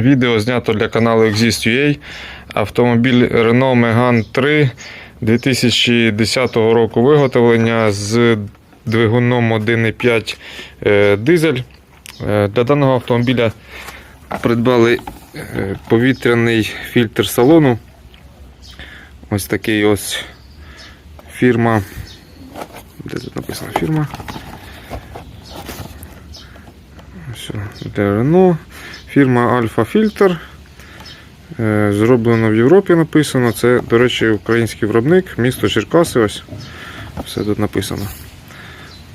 Відео знято для каналу Exist.ua. Автомобіль Renault Megane 3 2010 року виготовлення з двигуном 1,5 е, дизель. Е, Для даного автомобіля придбали е, повітряний фільтр салону. Ось такий ось фірма. Де тут написана фірма? Все, для Renault. Фірма Alpha Filter. Е, Зроблено в Європі написано. Це, до речі, український виробник, місто Черкаси. Ось. Все тут написано.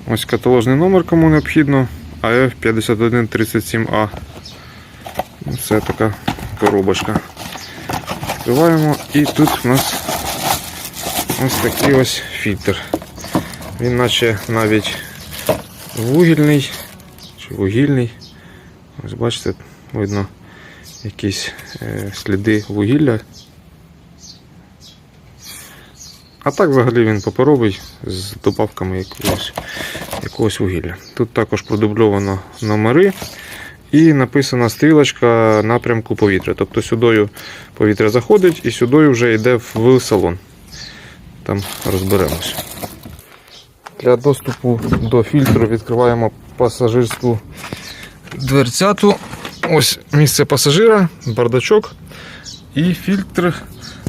Ось каталожний номер, кому необхідно. АФ 5137А. Це така коробочка. Відкриваємо і тут у нас ось такий ось фільтр. Він наче навіть вугільний чи вугільний. Ось бачите, видно якісь е, сліди вугілля. А так взагалі він паперовий з добавками якогось, якогось вугілля. Тут також продубльовано номери і написана стрілочка напрямку повітря. Тобто сюдою повітря заходить і сюдою вже йде в салон. Там розберемося. Для доступу до фільтру відкриваємо пасажирську дверцяту. Ось місце пасажира, бардачок і фільтр.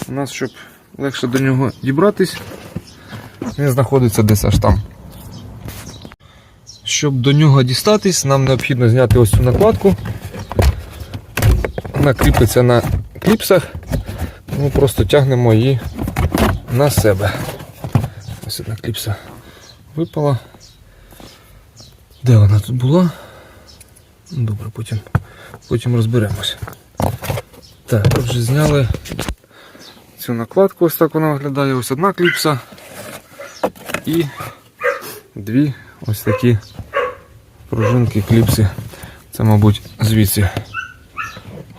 У нас, щоб легше до нього дібратись, він знаходиться десь аж там. Щоб до нього дістатись, нам необхідно зняти ось цю накладку. Вона кріпиться на кліпсах. Ми просто тягнемо її на себе. Ось одна кліпса випала. Де вона тут була? Ну, Добре, потім, потім розберемося. Так, отже, зняли цю накладку, ось так вона виглядає. Ось одна кліпса і дві ось такі пружинки кліпси. Це, мабуть, звідси.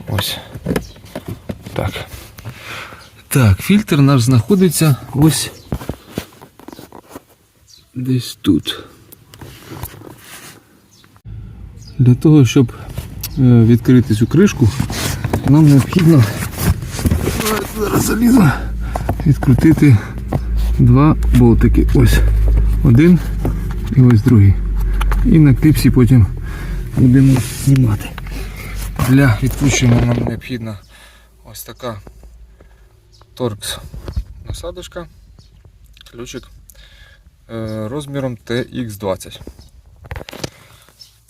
Ось. Так. Так, фільтр наш знаходиться ось десь тут. Для того, щоб відкрити цю кришку, нам необхідно зараз залізо відкрутити два болтики. Ось один і ось другий. І на кліпсі потім будемо знімати. Для відкручування нам необхідна ось така торкс насадочка, ключик е, розміром TX20.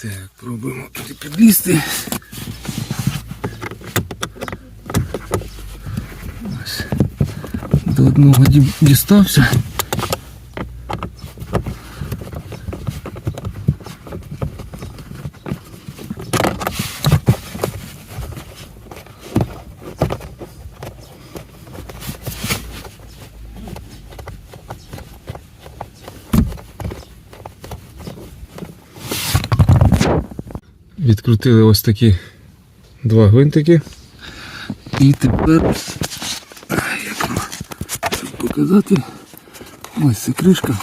Так, пробуємо туди підлізти. Ось. До одного дістався. Відкрутили ось такі два гвинтики. І тепер, як вам показати, ось ця кришка.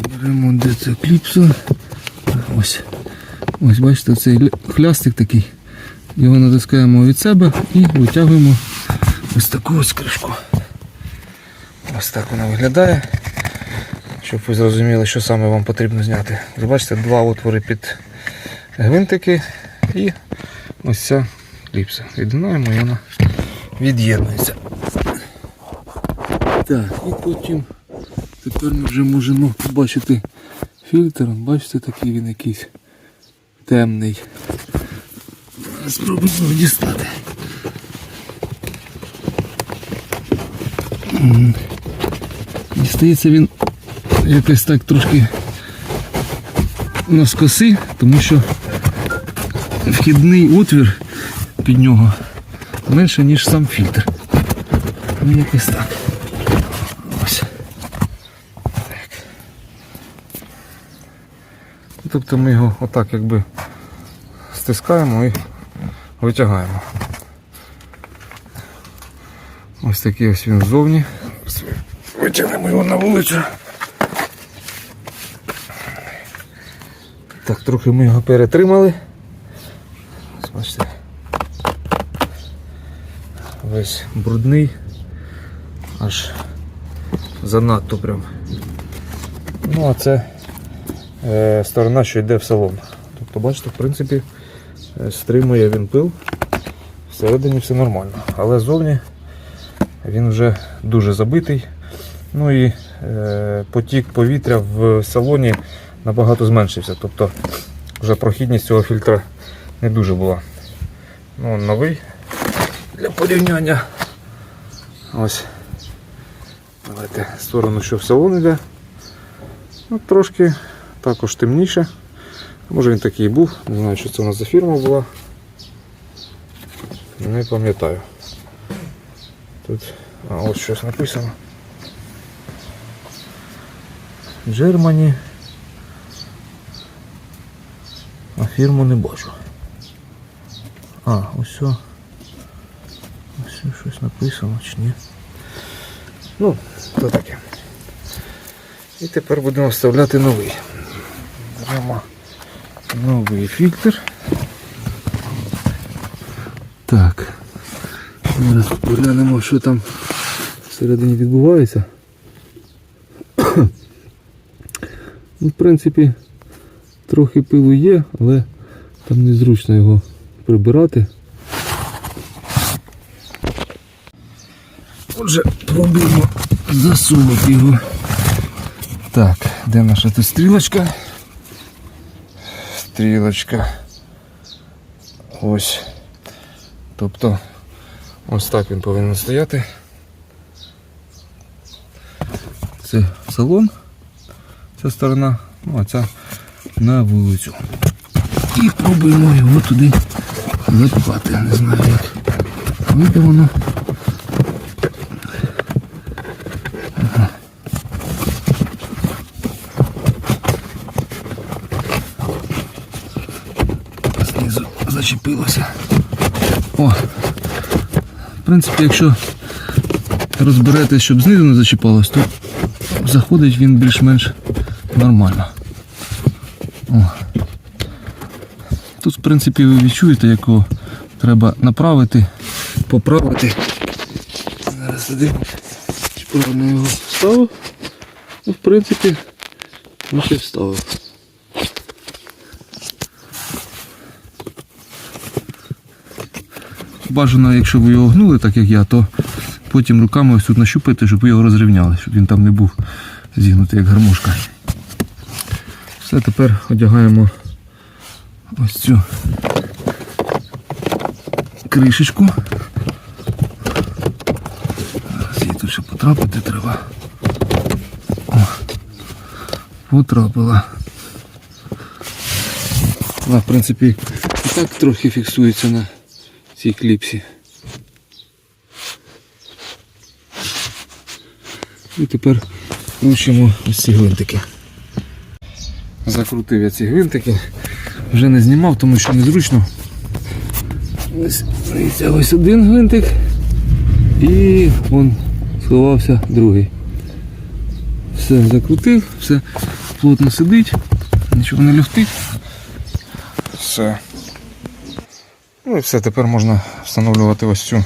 Беремо де це кліпса. Ось. Ось бачите, цей хлястик такий. Його натискаємо від себе і витягуємо ось таку ось кришку. Ось так вона виглядає. Щоб ви зрозуміли, що саме вам потрібно зняти. Ви бачите, два отвори під гвинтики і ось ця кліпса. Віддинаємо і вона від'єднується. Так, і потім тепер ми вже можемо побачити фільтр. Бачите, такий він якийсь темний. Спробуємо дістати. Дістається він якось так трошки навскоси, тому що вхідний отвір під нього менше, ніж сам фільтр. Ну якось так. Ось. Так. Тобто ми його отак якби стискаємо і витягаємо. Ось такий ось він ззовні. Витягнемо його на вулицю. Так, трохи ми його перетримали. Бачите. Весь брудний, аж занадто прям. Ну, а це е, сторона, що йде в салон. Тобто, бачите, в принципі, е, стримує він пил, всередині все нормально, але ззовні він вже дуже забитий. Ну і е, потік повітря в салоні набагато зменшився. Тобто вже прохідність цього фільтра не дуже була. Ну, новий для порівняння. Ось. Давайте сторону, що в салон йде. Ну, трошки також темніше. Може він такий був. Не знаю, що це у нас за фірма була. Не пам'ятаю. Тут а, ось щось написано. Джермані. А фірму не бачу. А, ось. Ось щось написано чи ні. Ну, то таке. І тепер будемо вставляти новий. Беремо новий фільтр. Так. Зараз поглянемо, що там всередині відбувається. Ну, в принципі, трохи пилу є, але там незручно його прибирати. Отже, пробуємо засунути його. Так, де наша тут стрілочка? Стрілочка. Ось. Тобто ось так він повинен стояти. Це салон, ця сторона, ну а ця на вулицю. І пробуємо його туди запхати. Не знаю як. Вийде воно. Знизу зачепилося. О, в принципі, якщо розберетесь, щоб знизу не зачіпалось, то заходить він більш-менш нормально. О. Тут, в принципі, ви відчуєте, якого треба направити, поправити. Зараз сюди чи правильно його вставив. Ну, в принципі, і вставив. Бажано, якщо ви його гнули, так як я, то потім руками ось тут нащупайте, щоб ви його розрівняли, щоб він там не був зігнутий, як гармошка. Все, тепер одягаємо ось цю кришечку. Зараз її тут ще потрапити треба. О, потрапила. Вона, в принципі, і так трохи фіксується на цій кліпсі. І тепер кручимо ось ці гвинтики. Закрутив я ці гвинтики. Вже не знімав, тому що незручно. Ось, ось один гвинтик і вон сховався другий. Все закрутив, все плотно сидить, нічого не люфтить. Все. Ну і все, тепер можна встановлювати ось цю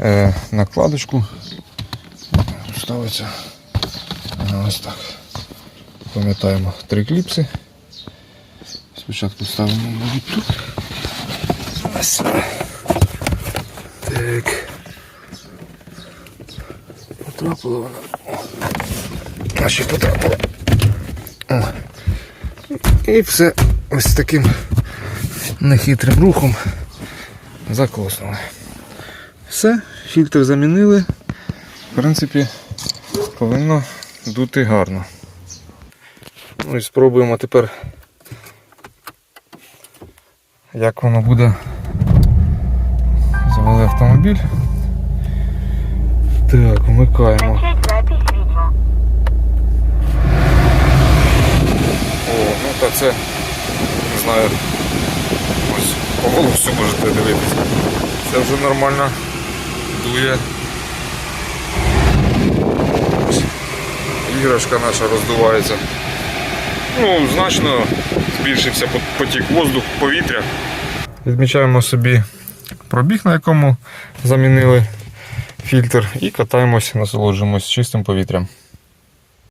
е, накладочку. Ставиться ось так. Пам'ятаємо три кліпси. Спочатку ставимо мабуть, тут. Ось. Так. Потрапила вона. А ще потрапила. О. І все ось таким нехитрим рухом закоснули. Все, фільтр замінили. В принципі, повинно дути гарно. Ну і спробуємо тепер, як воно буде завели автомобіль. Так, вмикаємо. О, ну та це, не знаю, ось по волосю можете дивитися. Це вже нормально дує. Іграшка наша роздувається. Ну, значно збільшився потік воздуху, повітря. Відмічаємо собі пробіг, на якому замінили фільтр, і катаємось, насолоджуємось чистим повітрям.